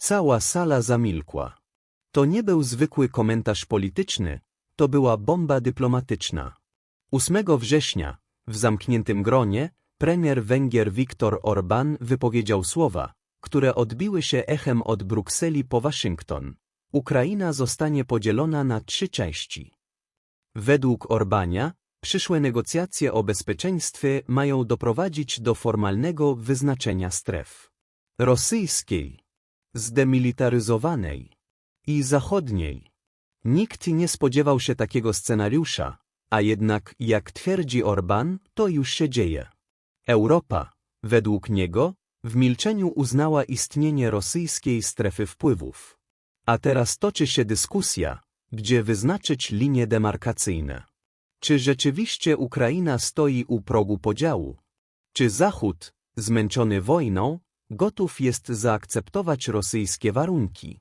Cała sala zamilkła. To nie był zwykły komentarz polityczny, to była bomba dyplomatyczna. 8 września, w zamkniętym gronie, premier Węgier Viktor Orban wypowiedział słowa, które odbiły się echem od Brukseli po Waszyngton. Ukraina zostanie podzielona na trzy części. Według Orbania, przyszłe negocjacje o bezpieczeństwie mają doprowadzić do formalnego wyznaczenia stref rosyjskiej, zdemilitaryzowanej i zachodniej. Nikt nie spodziewał się takiego scenariusza, a jednak, jak twierdzi Orban, to już się dzieje. Europa, według niego, w milczeniu uznała istnienie rosyjskiej strefy wpływów. A teraz toczy się dyskusja, gdzie wyznaczyć linie demarkacyjne. Czy rzeczywiście Ukraina stoi u progu podziału? Czy Zachód, zmęczony wojną, gotów jest zaakceptować rosyjskie warunki?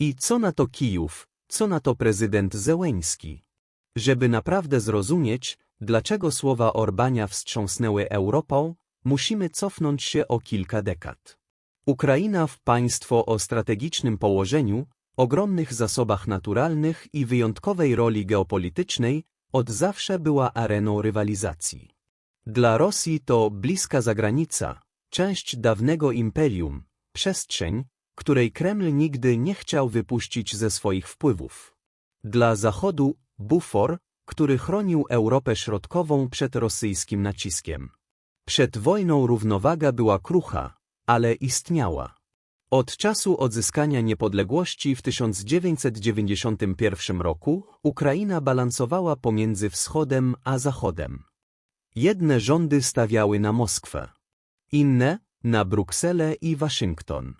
I co na to Kijów, co na to prezydent Zełeński? Żeby naprawdę zrozumieć, dlaczego słowa Orbania wstrząsnęły Europą, musimy cofnąć się o kilka dekad. Ukraina w państwo o strategicznym położeniu, ogromnych zasobach naturalnych i wyjątkowej roli geopolitycznej od zawsze była areną rywalizacji. Dla Rosji to bliska zagranica, część dawnego imperium, przestrzeń, której Kreml nigdy nie chciał wypuścić ze swoich wpływów. Dla Zachodu bufor, który chronił Europę Środkową przed rosyjskim naciskiem. Przed wojną równowaga była krucha, ale istniała. Od czasu odzyskania niepodległości w 1991 roku Ukraina balansowała pomiędzy wschodem a zachodem. Jedne rządy stawiały na Moskwę, inne na Brukselę i Waszyngton.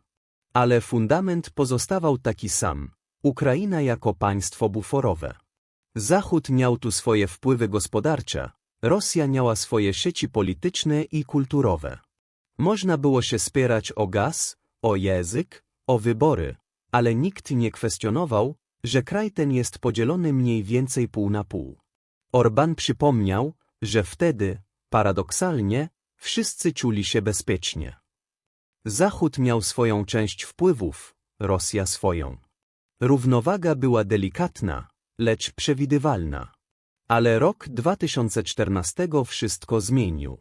Ale fundament pozostawał taki sam Ukraina jako państwo buforowe. Zachód miał tu swoje wpływy gospodarcze, Rosja miała swoje sieci polityczne i kulturowe. Można było się spierać o gaz, o język, o wybory, ale nikt nie kwestionował, że kraj ten jest podzielony mniej więcej pół na pół. Orban przypomniał, że wtedy, paradoksalnie, wszyscy czuli się bezpiecznie. Zachód miał swoją część wpływów, Rosja swoją. Równowaga była delikatna, lecz przewidywalna. Ale rok 2014 wszystko zmienił.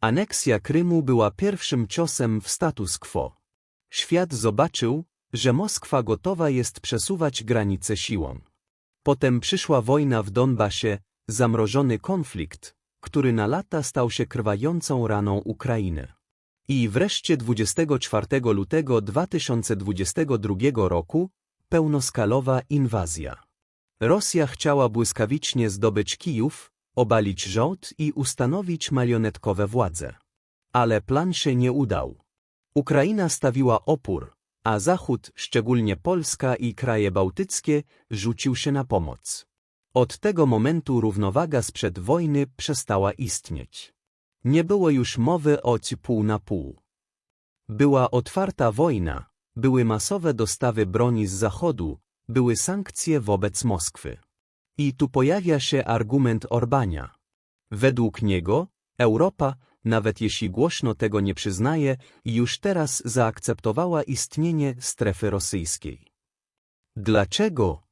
Aneksja Krymu była pierwszym ciosem w status quo. Świat zobaczył, że Moskwa gotowa jest przesuwać granice siłą. Potem przyszła wojna w Donbasie, zamrożony konflikt, który na lata stał się krwającą raną Ukrainy. I wreszcie 24 lutego 2022 roku pełnoskalowa inwazja. Rosja chciała błyskawicznie zdobyć Kijów, obalić rząd i ustanowić marionetkowe władze. Ale plan się nie udał. Ukraina stawiła opór, a Zachód, szczególnie Polska i kraje bałtyckie, rzucił się na pomoc. Od tego momentu równowaga sprzed wojny przestała istnieć. Nie było już mowy o pół na pół. Była otwarta wojna, były masowe dostawy broni z Zachodu, były sankcje wobec Moskwy. I tu pojawia się argument Orbania. Według niego Europa, nawet jeśli głośno tego nie przyznaje, już teraz zaakceptowała istnienie strefy rosyjskiej. Dlaczego?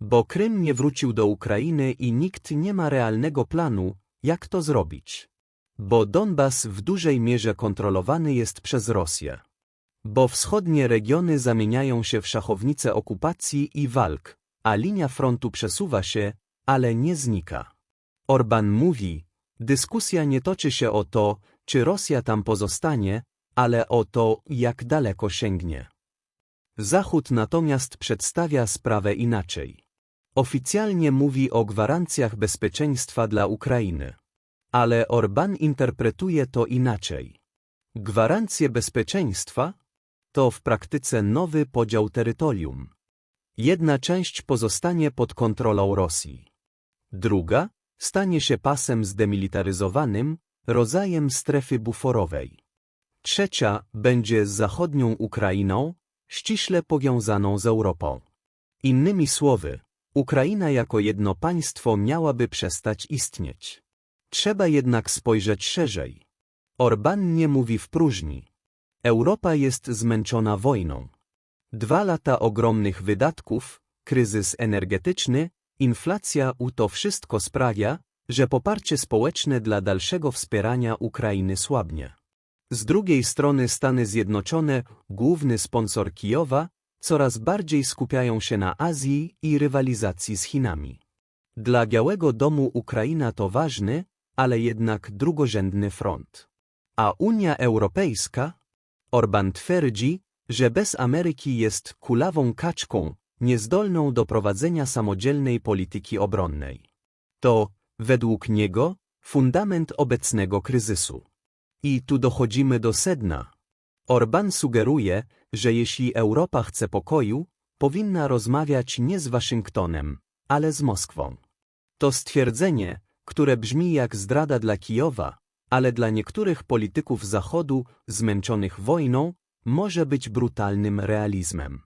Bo Krym nie wrócił do Ukrainy i nikt nie ma realnego planu, jak to zrobić. Bo Donbas w dużej mierze kontrolowany jest przez Rosję. Bo wschodnie regiony zamieniają się w szachownice okupacji i walk, a linia frontu przesuwa się, ale nie znika. Orban mówi, dyskusja nie toczy się o to, czy Rosja tam pozostanie, ale o to, jak daleko sięgnie. Zachód natomiast przedstawia sprawę inaczej. Oficjalnie mówi o gwarancjach bezpieczeństwa dla Ukrainy. Ale Orban interpretuje to inaczej. Gwarancje bezpieczeństwa to w praktyce nowy podział terytorium. Jedna część pozostanie pod kontrolą Rosji. Druga stanie się pasem zdemilitaryzowanym, rodzajem strefy buforowej. Trzecia będzie z zachodnią Ukrainą, ściśle powiązaną z Europą. Innymi słowy, Ukraina jako jedno państwo miałaby przestać istnieć. Trzeba jednak spojrzeć szerzej. Orban nie mówi w próżni. Europa jest zmęczona wojną. Dwa lata ogromnych wydatków, kryzys energetyczny, inflacja u to wszystko sprawia, że poparcie społeczne dla dalszego wspierania Ukrainy słabnie. Z drugiej strony Stany Zjednoczone, główny sponsor Kijowa, coraz bardziej skupiają się na Azji i rywalizacji z Chinami. Dla Białego Domu Ukraina to ważny, ale jednak drugorzędny front. A Unia Europejska? Orban twierdzi, że bez Ameryki jest kulawą kaczką, niezdolną do prowadzenia samodzielnej polityki obronnej. To, według niego, fundament obecnego kryzysu. I tu dochodzimy do sedna. Orban sugeruje, że jeśli Europa chce pokoju, powinna rozmawiać nie z Waszyngtonem, ale z Moskwą. To stwierdzenie, które brzmi jak zdrada dla Kijowa, ale dla niektórych polityków Zachodu zmęczonych wojną może być brutalnym realizmem.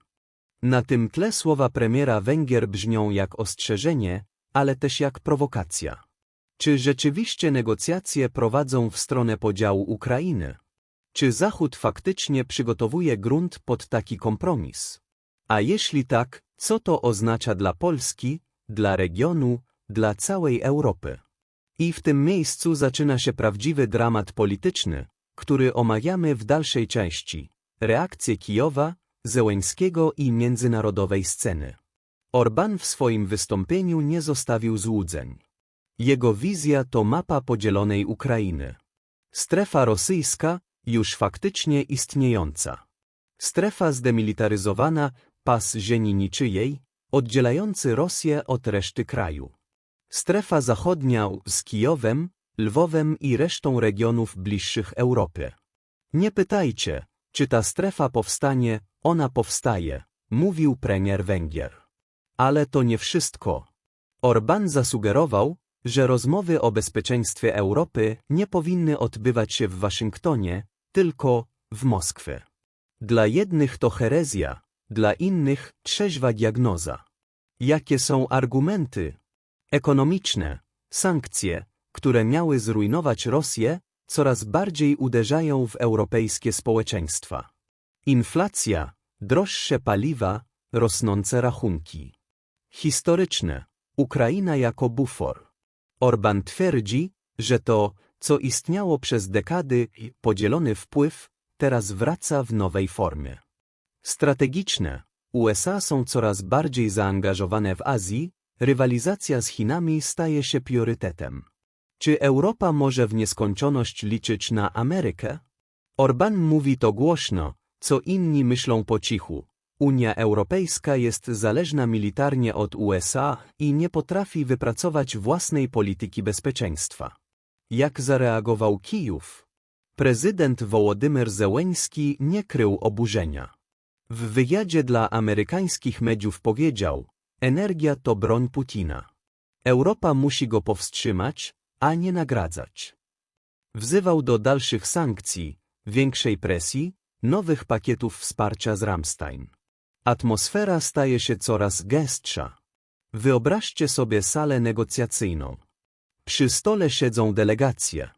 Na tym tle słowa premiera Węgier brzmią jak ostrzeżenie, ale też jak prowokacja. Czy rzeczywiście negocjacje prowadzą w stronę podziału Ukrainy? Czy Zachód faktycznie przygotowuje grunt pod taki kompromis? A jeśli tak, co to oznacza dla Polski, dla regionu, dla całej Europy? I w tym miejscu zaczyna się prawdziwy dramat polityczny, który omawiamy w dalszej części. Reakcje Kijowa, Zełęńskiego i międzynarodowej sceny. Orban w swoim wystąpieniu nie zostawił złudzeń. Jego wizja to mapa podzielonej Ukrainy. Strefa rosyjska, już faktycznie istniejąca. Strefa zdemilitaryzowana, pas ziemi niczyjej, oddzielający Rosję od reszty kraju. Strefa zachodnia z Kijowem, Lwowem i resztą regionów bliższych Europie. Nie pytajcie, czy ta strefa powstanie, ona powstaje, mówił premier Węgier. Ale to nie wszystko. Orban zasugerował, że rozmowy o bezpieczeństwie Europy nie powinny odbywać się w Waszyngtonie, tylko w Moskwie. Dla jednych to herezja, dla innych trzeźwa diagnoza. Jakie są argumenty? Ekonomiczne, sankcje, które miały zrujnować Rosję, coraz bardziej uderzają w europejskie społeczeństwa. Inflacja, droższe paliwa, rosnące rachunki. Historyczne. Ukraina jako bufor. Orban twierdzi, że to, co istniało przez dekady i podzielony wpływ, teraz wraca w nowej formie. Strategiczne. USA są coraz bardziej zaangażowane w Azji, rywalizacja z Chinami staje się priorytetem. Czy Europa może w nieskończoność liczyć na Amerykę? Orban mówi to głośno, co inni myślą po cichu. Unia Europejska jest zależna militarnie od USA i nie potrafi wypracować własnej polityki bezpieczeństwa. Jak zareagował Kijów? Prezydent Wołodymyr Zełeński nie krył oburzenia. W wywiadzie dla amerykańskich mediów powiedział, energia to broń Putina. Europa musi go powstrzymać, a nie nagradzać. Wzywał do dalszych sankcji, większej presji, nowych pakietów wsparcia z Ramstein. Atmosfera staje się coraz gęstsza. Wyobraźcie sobie salę negocjacyjną. Przy stole siedzą delegacje.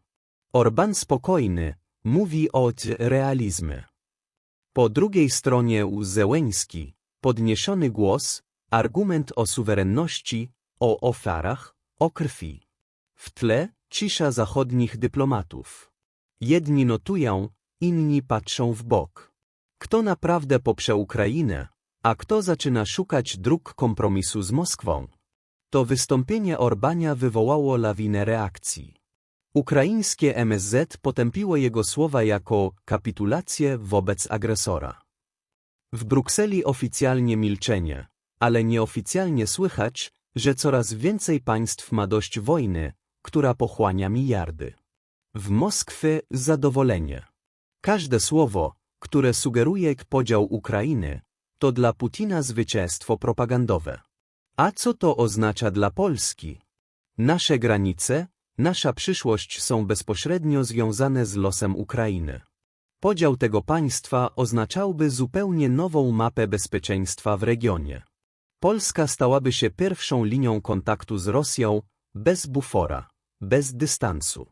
Orban spokojny, mówi o realizmie. Po drugiej stronie Zełeński, podniesiony głos, argument o suwerenności, o ofiarach, o krwi. W tle cisza zachodnich dyplomatów. Jedni notują, inni patrzą w bok. Kto naprawdę poprze Ukrainę, a kto zaczyna szukać dróg kompromisu z Moskwą? To wystąpienie Orbania wywołało lawinę reakcji. Ukraińskie MSZ potępiło jego słowa jako kapitulację wobec agresora. W Brukseli oficjalnie milczenie, ale nieoficjalnie słychać, że coraz więcej państw ma dość wojny, która pochłania miliardy. W Moskwie zadowolenie. Każde słowo, które sugeruje podział Ukrainy, to dla Putina zwycięstwo propagandowe. A co to oznacza dla Polski? Nasze granice, nasza przyszłość są bezpośrednio związane z losem Ukrainy. Podział tego państwa oznaczałby zupełnie nową mapę bezpieczeństwa w regionie. Polska stałaby się pierwszą linią kontaktu z Rosją, bez bufora, bez dystansu.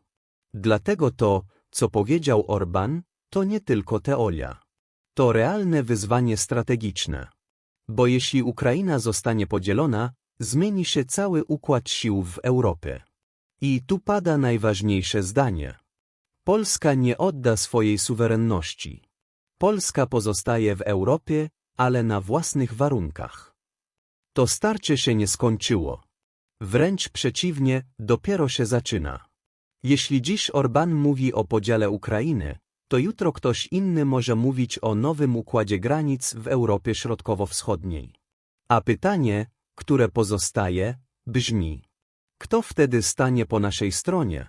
Dlatego to, co powiedział Orban, to nie tylko teoria. To realne wyzwanie strategiczne. Bo jeśli Ukraina zostanie podzielona, zmieni się cały układ sił w Europie. I tu pada najważniejsze zdanie. Polska nie odda swojej suwerenności. Polska pozostaje w Europie, ale na własnych warunkach. To starcie się nie skończyło. Wręcz przeciwnie, dopiero się zaczyna. Jeśli dziś Orban mówi o podziale Ukrainy, to jutro ktoś inny może mówić o nowym układzie granic w Europie Środkowo-Wschodniej. A pytanie, które pozostaje, brzmi: kto wtedy stanie po naszej stronie?